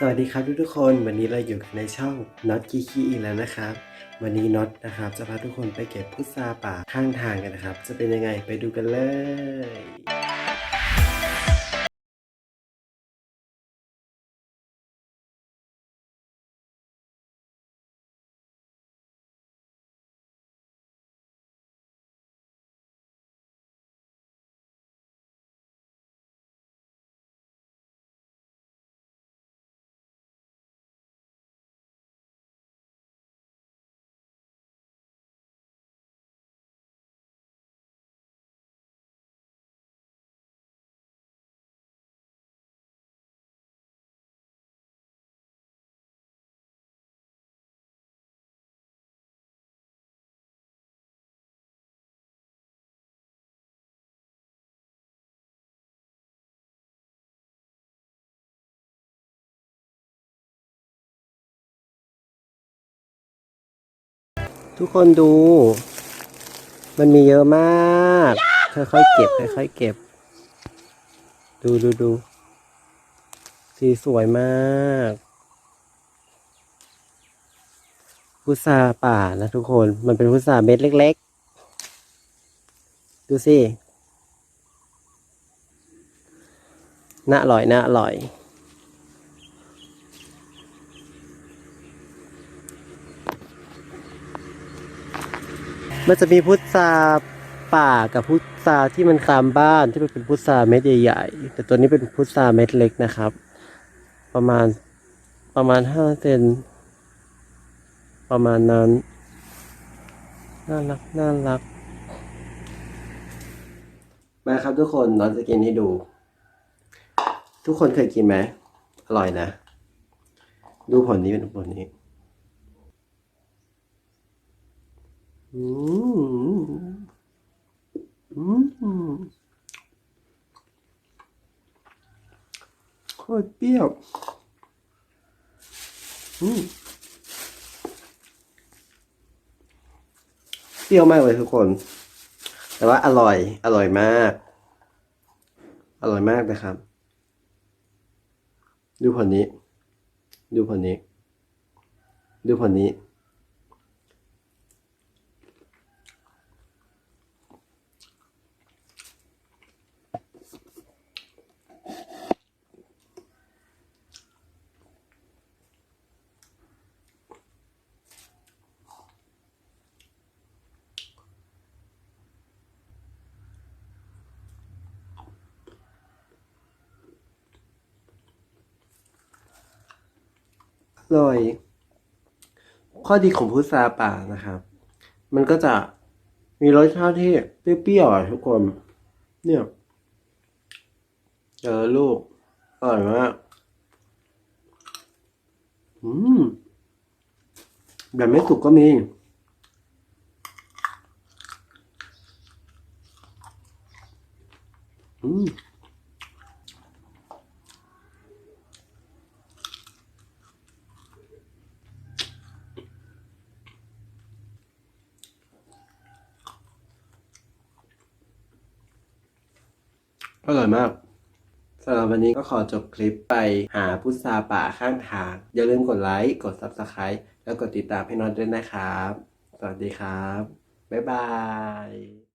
สวัสดีครับทุกๆคนวันนี้เราอยู่กันในช่องน็อตคีคีอีกแล้วนะครับ วันนี้น็อตนะครับจะพาทุกคนไปเก็บพุทราป่าข้างทางกันนะครับ จะเป็นยังไงไปดูกันเลย ทุกคนดู มันมีเยอะมาก ค่อยๆเก็บ ค่อยๆเก็บ ดูดูดู สีสวยมากพุทราป่านะทุกคน มันเป็นพุทราเม็ดเล็ก ๆ ดูสิน่าอร่อยน่าอร่อย มันจะมีพุทราป่ากับพุทราที่มันตามบ้านที่มันเป็นพุทราเม็ดใหญ่ๆ แต่ตัวนี้เป็นพุทราเม็ดเล็กนะครับ ประมาณประมาณห้าเซนประมาณนั้นน่ารักน่ารักมาครับทุกคนน้องจะกินให้ดู ทุกคนเคยกินไหมอร่อยนะ ดูผลนี้เป็นผลนี้อืมอืม โคตรเปรี้ยว อืมเปรี้ยวมากเลยทุกคน แต่ว่าอร่อย อร่อยมาก อร่อยมากนะครับ ดูผลนี้ ดูผลนี้ ดูผลนี้ อร่อยข้อดีของพุทราป่านะครับ มันก็จะมีรสชาติที่เปรี้ยวๆอะทุกคน เนี่ยเจอลูกอร่อยมากอืมแบบไม่สุกก็มีอืม อร่อยมากสำหรับวันนี้ก็ขอจบคลิปไปหาพุทราป่าข้างทาง อย่าลืมกดไลค์ กด Subscribe แล้วกดติดตามให้น็อตด้วยนะครับ สวัสดีครับ บ๊ายบาย